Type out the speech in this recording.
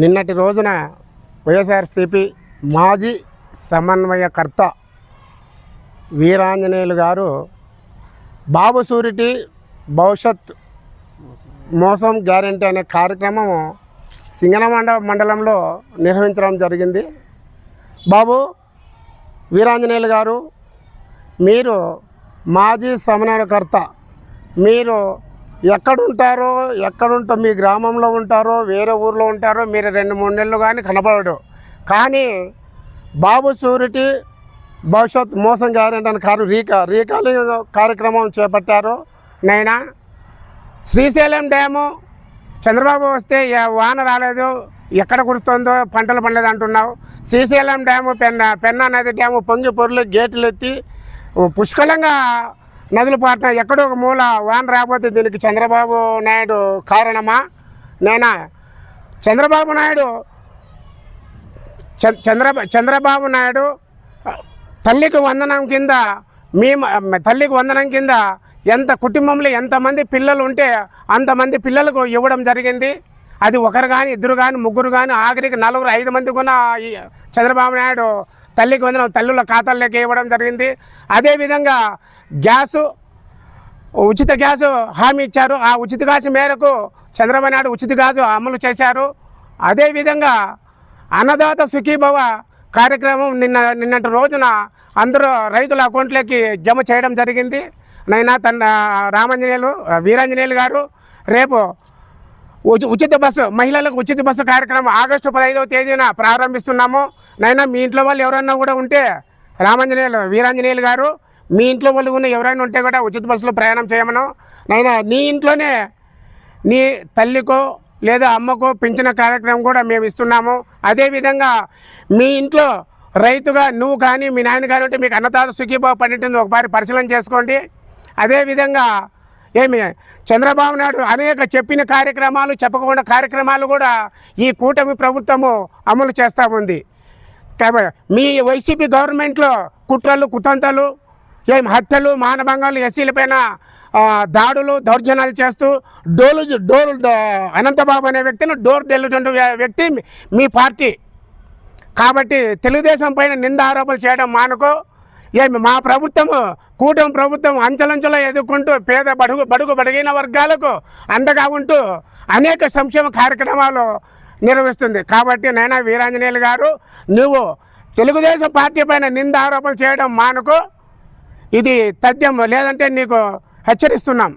నిన్నటి రోజున వైఎస్ఆర్సిపి మాజీ సమన్వయకర్త వీరాంజనేయులు గారు బాబు సూరిటీ భవిష్యత్ మోసం గ్యారెంటీ అనే కార్యక్రమం సింగనమండ మండలంలో నిర్వహించడం జరిగింది. బాబు వీరాంజనేయులు గారు మీరు మాజీ సమన్వయకర్త మీరు ఎక్కడుంటారో ఎక్కడుంటో మీ గ్రామంలో ఉంటారో వేరే ఊర్లో ఉంటారో మీరు రెండు మూడు నెలలు కానీ కనపడడు కానీ బాబు సూరిటీ భవిష్యత్ మోసం గ్యారెంటీ అని కారు రీకా రీకాలింగ్ కార్యక్రమం చేపట్టారు. నైనా శ్రీశైలం డ్యాము చంద్రబాబు వస్తే ఏ వాన రాలేదు ఎక్కడ కురుస్తుందో పంటలు పండలేదు అంటున్నావు. శ్రీశైలం డ్యాము పెన్న పెన్నా నది డ్యాము పొంగి పొరులు గేట్లు ఎత్తి పుష్కలంగా నదులు పారుతున్నాయి ఎక్కడో ఒక మూల వాన రాకపోతే దీనికి చంద్రబాబు నాయుడు కారణమా? నేనా? చంద్రబాబు నాయుడు చంద్ర చంద్రబాబు నాయుడు తల్లికి వందనం కింద మేము తల్లికి వందనం కింద ఎంత కుటుంబంలో ఎంతమంది పిల్లలు ఉంటే అంతమంది పిల్లలకు ఇవ్వడం జరిగింది. అది ఒకరు కానీ ఇద్దరు కానీ ముగ్గురు కానీ ఆఖరికి నలుగురు ఐదు మంది కూడా చంద్రబాబు నాయుడు తల్లికి వందనం తల్లుల ఖాతాల్లోకి ఇవ్వడం జరిగింది. అదేవిధంగా గ్యాసు ఉచిత గ్యాసు హామీ ఇచ్చారు. ఆ ఉచిత గ్యాసు మేరకు చంద్రబాబు నాయుడు ఉచిత గ్యాసు అమలు చేశారు. అదేవిధంగా అన్నదాత సుఖీభవ కార్యక్రమం నిన్న నిన్నటి రోజున అందరూ రైతుల అకౌంట్లోకి జమ చేయడం జరిగింది. నైనా తన రామాంజనేయులు వీరాంజనేయులు గారు రేపు ఉచి- ఉచిత బస్సు మహిళలకు ఉచిత బస్సు కార్యక్రమం ఆగస్టు పదహైదవ తేదీన ప్రారంభిస్తున్నాము. నైనా మీ ఇంట్లో వాళ్ళు ఎవరన్నా కూడా ఉంటే రామాంజనేయులు వీరాంజనేయులు గారు మీ ఇంట్లో వాళ్ళు ఉన్న ఎవరైనా ఉంటే కూడా ఉచిత బస్సులో ప్రయాణం చేయమను. నైనా నీ ఇంట్లోనే నీ తల్లికో లేదా అమ్మకో పెంచిన కార్యక్రమం కూడా మేము ఇస్తున్నాము. అదేవిధంగా మీ ఇంట్లో రైతుగా నువ్వు కానీ మీ నాయన కానీ ఉంటే మీకు అన్నదాత సుఖీభావ పండింటుంది ఒకసారి పరిశీలన చేసుకోండి. అదేవిధంగా ఏమి చంద్రబాబు నాయుడు అనేక చెప్పిన కార్యక్రమాలు చెప్పకుండా కార్యక్రమాలు కూడా ఈ కూటమి ప్రభుత్వము అమలు చేస్తూ ఉంది. కాబట్టి మీ వైసీపీ గవర్నమెంట్లో కుట్రలు కుతంతలు ఏం హత్యలు మానభంగాలు ఎస్సీలపైన దాడులు దౌర్జన్యాలు చేస్తూ డోలు డోలు అనంతబాబు అనే వ్యక్తిని డోర్ డెల్లుచుండే వ్యక్తి మీ- పార్టీ. కాబట్టి తెలుగుదేశం పైన నింద ఆరోపణలు చేయడం మానుకో. ఏమి మా ప్రభుత్వము కూటమి ప్రభుత్వం అంచలంచలో ఎదుర్కొంటూ పేద బడుగు బడుగు బడిగిన వర్గాలకు అండగా ఉంటూ అనేక సంక్షేమ కార్యక్రమాలు నిర్వహిస్తుంది. కాబట్టి నైనా వీరాంజనేయులు గారు నువ్వు తెలుగుదేశం పార్టీ పైన నింద ఆరోపణలు చేయడం మానుకో. ఇది తథ్యం. లేదంటే నీకు హెచ్చరిస్తున్నాం.